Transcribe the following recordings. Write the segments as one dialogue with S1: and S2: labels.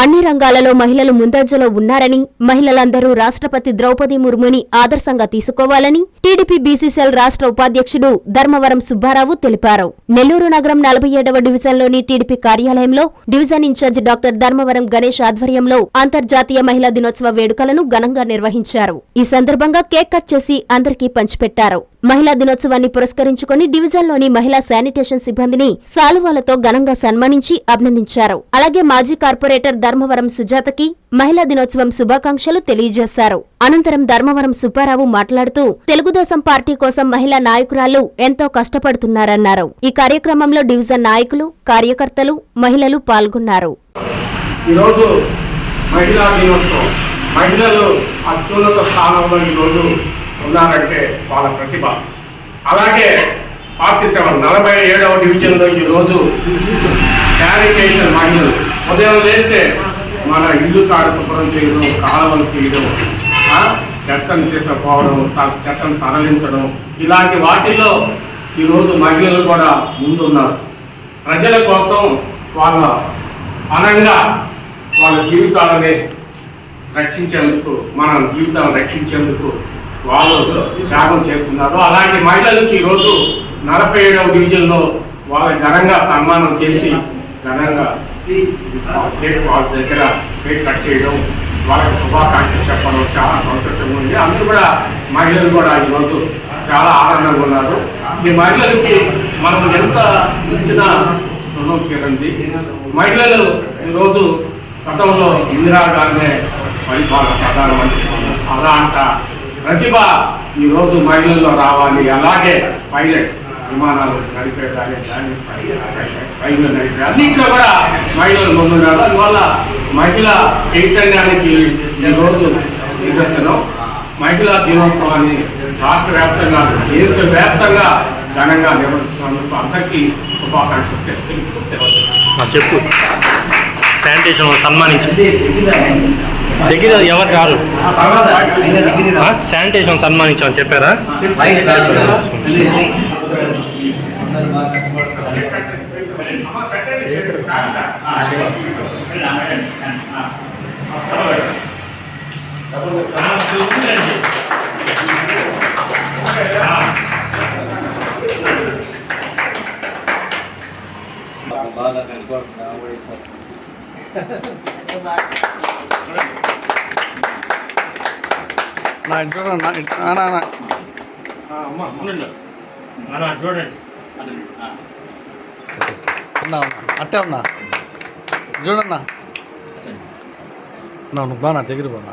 S1: అన్ని రంగాలలో మహిళలు ముందంజలో ఉన్నారని మహిళలందరూ రాష్ట్రపతి ద్రౌపది ముర్ముని ఆదర్శంగా తీసుకోవాలని టీడీపీ బీసీసీఎల్ రాష్ట్ర ఉపాధ్యక్షుడు ధర్మవరం సుబ్బారావు తెలిపారు. నెల్లూరు నగరం నలభై ఏడవ డివిజన్లోని టీడీపీ కార్యాలయంలో division in charge doctor Dharmavaram Ganesh ఆధ్వర్యంలో అంతర్జాతీయ మహిళా దినోత్సవ వేడుకలను ఘనంగా నిర్వహించారు. ఈ సందర్భంగా కేక్ కట్ చేసి అందరికీ పంచిపెట్టారు. మహిళా దినోత్సవాన్ని పురస్కరించుకుని డివిజన్లోని మహిళా శానిటేషన్ సిబ్బందిని సాలువాలతో ఘనంగా సన్మానించి అభినందించారు. అలాగే మాజీ కార్పొరేటర్ ధర్మవరం సుజాతకి మహిళా దినోత్సవం శుభాకాంక్షలు తెలియజేశారు. అనంతరం ధర్మవరం సుబ్బారావు మాట్లాడుతూ తెలుగుదేశం పార్టీ కోసం మహిళా నాయకురాలు ఎంతో కష్టపడుతున్నారన్నారు. ఈ కార్యక్రమంలో డివిజన్ నాయకులు కార్యకర్తలు మహిళలు పాల్గొన్నారు.
S2: ఈరోజు మహిళా దినోత్సవం. మహిళలు అత్యున్నత స్థానంలో ఈరోజు ఉన్నారంటే వాళ్ళ ప్రతిభ. అలాగే ఫార్టీ సెవెన్ నలభై ఏడవ డివిజన్లో ఈరోజు శానిటేషన్ మహిళలు. ఉదయం లేస్తే మన ఇల్లు కాడ శుభ్రం చేయడం కాలువలు తీయడం చెత్తను తీసుకుపోవడం చెత్తను తరలించడం ఇలాంటి వాటిల్లో ఈరోజు మహిళలు కూడా ముందున్నారు. ప్రజల కోసం వాళ్ళ అనంగా వాళ్ళ జీవితాలని రక్షించేందుకు మన జీవితాలను రక్షించేందుకు వాళ్ళు త్యాగం చేస్తున్నారు. అలాంటి మహిళలకి ఈరోజు నలభై ఏడవ డివిజన్లో వాళ్ళ ఘనంగా సన్మానం చేసి ఘనంగా వాళ్ళ దగ్గర పేరు కట్ చేయడం వాళ్ళకి శుభాకాంక్షలు చెప్పడం చాలా సంతోషంగా ఉంది. అందరూ కూడా మహిళలు కూడా ఈరోజు చాలా ఆనందంగా ఉన్నారు. ఈ మహిళలకి మనం ఎంత ఇచ్చిన రుణం తీరంది మహిళలు ఈరోజు గతంలో ఇందిరాగాంధీ పరిపాలన ప్రధానమంత్రి. అలాంట ప్రతిభ ఈరోజు మహిళల్లో రావాలి. అలాగే పైలట్ విమానాలు నడిపే కానీ దాన్ని పైలట్ నడిపే అన్నింటిలో కూడా మహిళలు ముందున్నారు. అందువల్ల మహిళా చైతన్యానికి ఈరోజు నిదర్శనం. మహిళా దినోత్సవాన్ని రాష్ట్ర వ్యాప్తంగా దేశ వ్యాప్తంగా ఘనంగా నిర్వహిస్తున్నందుకు అందరికీ శుభాకాంక్షలు తెలుపుతూ
S3: చెప్పు. శానిటేషన్ సన్మానించు. దగ్గర ఎవరు రారు ఆ, శానిటేషన్ సన్మానించామని చెప్పారా?
S4: బాగా కనపడుతుంది
S5: నా నా నా నా
S3: చూడండి.
S5: ఉన్నా ఉన్నా అట్టే ఉన్నా. చూడన్నా. నా నువ్వు బాగా దగ్గర పోనా?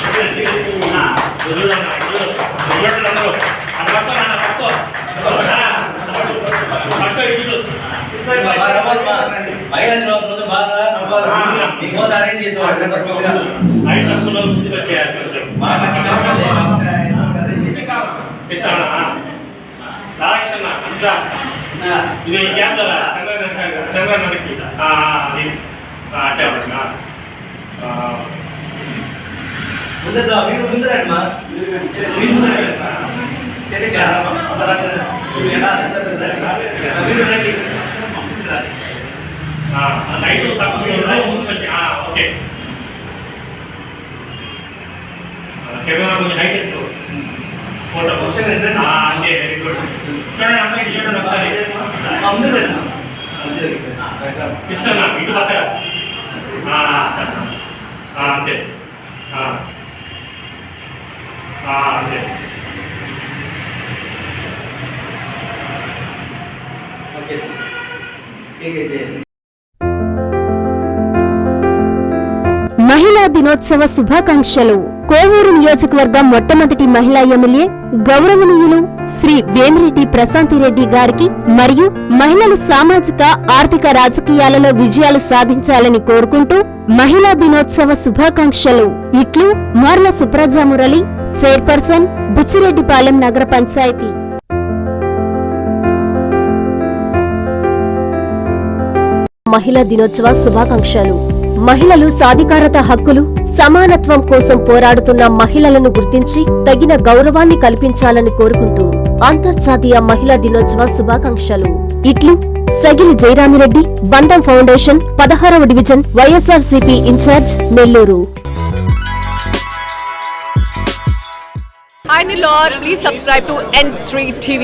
S3: ముందుకు వచ్చి మీరు ఎవరైనా వచ్చేయండి. చంద్రమ్మ, ముందుకు వచ్చేయండి. రాజా, ఆ, ముందుకు వచ్చేయండి. శాల్వా దాకా ఆ, ఆ. క్లాస్ క్లాస్ బాగా కొట్టే కదా గుడ్ బై ఇది క్యాబ్ చంద్రనకి అట్టే
S4: మీరు ముందరమ్మా మీరు మీరు రండి
S3: నైట్ ముందుకు వచ్చి ఓకే కెమెరా కొంచెం హైట్ ఎక్కువ ఫోటో
S4: కొంచెం రెండు.
S3: అంటే వెరీ వెరీ గుడ్ చూడండి అమ్మాయి ఇటు చూడండి ఒకసారి
S4: ఆ, ముందుకు రండి అమ్మా. మంచిగా ఇక్కడ. ఆ, రైట్ రా.
S3: కృష్ణ ఇటు పక్కన ఆ, సరే. ఆ, అంతే ఆ. ఆ, అంతే
S4: ఓకే సార్. ठीक है जय श्री
S1: మహిళా దినోత్సవ శుభాకాంక్షలు కోవూరు నియోజకవర్గం మొట్టమొదటి మహిళా ఎమ్మెల్యే గౌరవనీయులు శ్రీ వేమిరెడ్డి ప్రశాంతిరెడ్డి గారికి మరియు మహిళలు సామాజిక ఆర్థిక రాజకీయాలలో విజయాలు సాధించాలని కోరుకుంటూ మహిళా దినోత్సవ శుభాకాంక్షలు. ఇట్లు మార్ల సుప్రజా మురళి చైర్పర్సన్ బుచ్చిరెడ్డిపాలెం నగర పంచాయతీ. మహిళా దినోత్సవ శుభాకాంక్షలు. మహిళలు సాధికారత హక్కులు సమానత్వం కోసం పోరాడుతున్న మహిళలను గుర్తించి తగిన గౌరవాన్ని కల్పించాలని కోరుకుంటూ అంతర్జాతీయ మహిళా దినోత్సవ శుభాకాంక్షలు. ఇట్లు సగిలి జయరామిరెడ్డి బంధం ఫౌండేషన్ పదహారవ division YSRCP in charge Nellore.
S6: Hi Nilor, please subscribe to N3 TV.